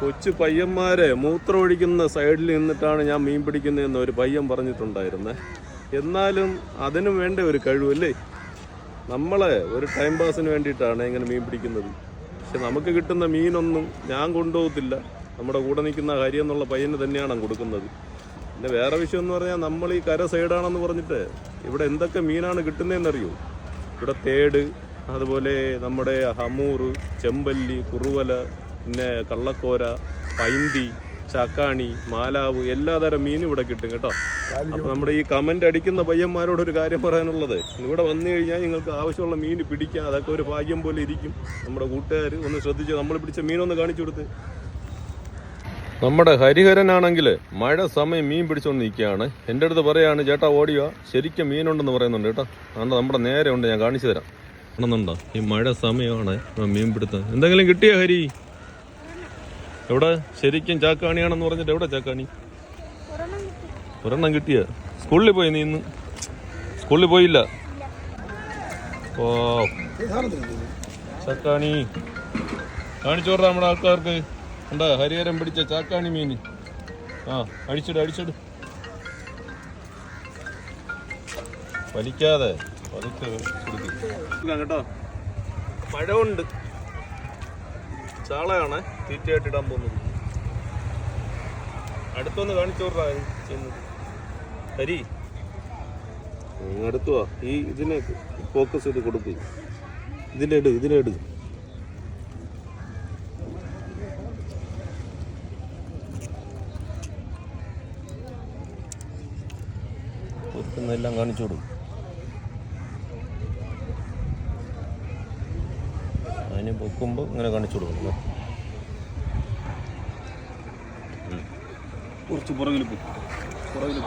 കൊച്ചു പയ്യന്മാരെ മൂത്രം ഒഴിക്കുന്ന സൈഡിൽ നിന്നിട്ടാണ് ഞാൻ മീൻ പിടിക്കുന്നതെന്ന് ഒരു പയ്യൻ പറഞ്ഞിട്ടുണ്ടായിരുന്നേ. എന്നാലും അതിനും വേണ്ട ഒരു കഴിവല്ലേ? നമ്മളെ ഒരു ടൈം പാസിന് വേണ്ടിയിട്ടാണ് ഇങ്ങനെ മീൻ പിടിക്കുന്നത്. പക്ഷെ നമുക്ക് കിട്ടുന്ന മീനൊന്നും ഞാൻ കൊണ്ടുപോകത്തില്ല. നമ്മുടെ കൂടെ നിൽക്കുന്ന ഹരി എന്നുള്ള പയ്യന് തന്നെയാണ് കൊടുക്കുന്നത്. പിന്നെ വേറെ വിഷയം എന്ന് പറഞ്ഞാൽ നമ്മൾ ഈ കര സൈഡാണെന്ന് പറഞ്ഞിട്ട് ഇവിടെ എന്തൊക്കെ മീനാണ് കിട്ടുന്നതെന്നറിയോ? ഇവിടെ തേട് അതുപോലെ നമ്മുടെ ഹമൂർ ചെമ്പല്ലി കുറുവല പിന്നെ കള്ളക്കോര പൈന്തി ചക്കാണി മാലാവ് എല്ലാതരം മീനും ഇവിടെ കിട്ടും കേട്ടോ. അപ്പൊ നമ്മുടെ ഈ കമന്റ് അടിക്കുന്ന പയ്യന്മാരോട് ഒരു കാര്യം പറയാനുള്ളത്. ഇവിടെ വന്നു കഴിഞ്ഞാൽ നിങ്ങൾക്ക് ആവശ്യമുള്ള മീൻ പിടിക്കാം. അതൊക്കെ ഒരു ഭാഗ്യം പോലെ ഇരിക്കും. നമ്മുടെ കൂട്ടുകാർ ഒന്ന് ശ്രദ്ധിച്ച് നമ്മൾ പിടിച്ച മീനൊന്ന് കാണിച്ചു കൊടുത്ത്. നമ്മുടെ ഹരിഹരനാണെങ്കിൽ മഴ സമയം മീൻ പിടിച്ചുകൊണ്ട് നിൽക്കുകയാണ് എന്റെ അടുത്ത് പറയാണ് ചേട്ടാ ഓടിയോ? ശരിക്കും മീനുണ്ടെന്ന് പറയുന്നുണ്ട് കേട്ടോ. അതുകൊണ്ട് നമ്മുടെ നേരെ ഉണ്ട് ഞാൻ കാണിച്ചു തരാം. കാണുന്നുണ്ടോ ഈ മഴ സമയമാണ് മീൻ പിടുത്തം. എന്തെങ്കിലും കിട്ടിയോ ഹരി? എവിടെ? ശരിക്കും ചാക്കാണിയാണെന്ന് പറഞ്ഞിട്ട് എവിടെ ചാക്കാണി? ഒരെണ്ണം കിട്ടിയ? സ്കൂളിൽ പോയി നീ ഇന്ന്? സ്കൂളിൽ പോയില്ല? ഓ. ചാക്കാണി. കാണിച്ചു കൊടുത്ത നമ്മുടെ ആൾക്കാർക്ക്. ഉണ്ടാ ഹരിഹരം പിടിച്ച ചാക്കാണി മീൻ ആ അടിച്ചിട് അടിച്ചിട്. വലിക്കാതെ പതുക്കെ. കേട്ടോ? മഴ ഉണ്ട് ചാളയാണ് തീറ്റയായിട്ട് ഇടാൻ പോകുന്നത്. അടുത്തൊന്ന് കാണിച്ചോറാ ചെയ്യുന്നത്. ഹരി അടുത്തുവാ ഈ ഇതിനെ ഫോക്കസ് ചെയ്ത് കൊടുക്ക്. ഇതിനെ ഇട് എല്ലാം കാണിച്ചു കൊടുക്കും അതിന് പൊക്കുമ്പോൾ ഇങ്ങനെ കാണിച്ചു കൊടുക്കണം. കുറച്ച് പുറകിൽ പോകും പുറകിൽ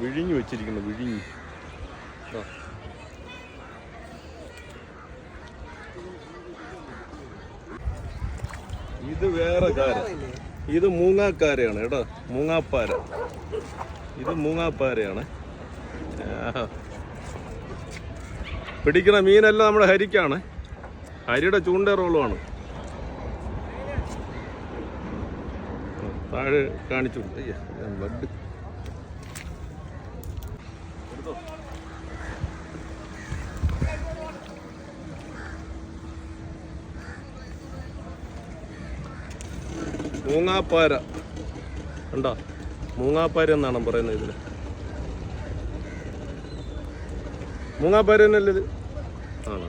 വിഴിഞ്ഞു വെച്ചിരിക്കുന്നു വിഴിഞ്ഞു ആ. ഇത് വേറെ കാര. ഇത് മൂങ്ങാക്കാരയാണ് കേട്ടോ. മൂങ്ങാപ്പാര. ഇത് മൂങ്ങാപ്പാരയാണ്. പിടിക്കണ മീനെല്ലാം നമ്മുടെ ഹരിക്കാണ്. ഹരിയുടെ ചൂണ്ട റോളുമാണ്. താഴെ കാണിച്ചു. അയ്യ, മൂങ്ങാപ്പാര. കണ്ടോ? മൂങ്ങാപ്പാര എന്നാണ് പറയുന്നത് ഇതിന് മൂങ്ങാപ്പാര തന്നെയല്ലേ ഇത്? ആണോ.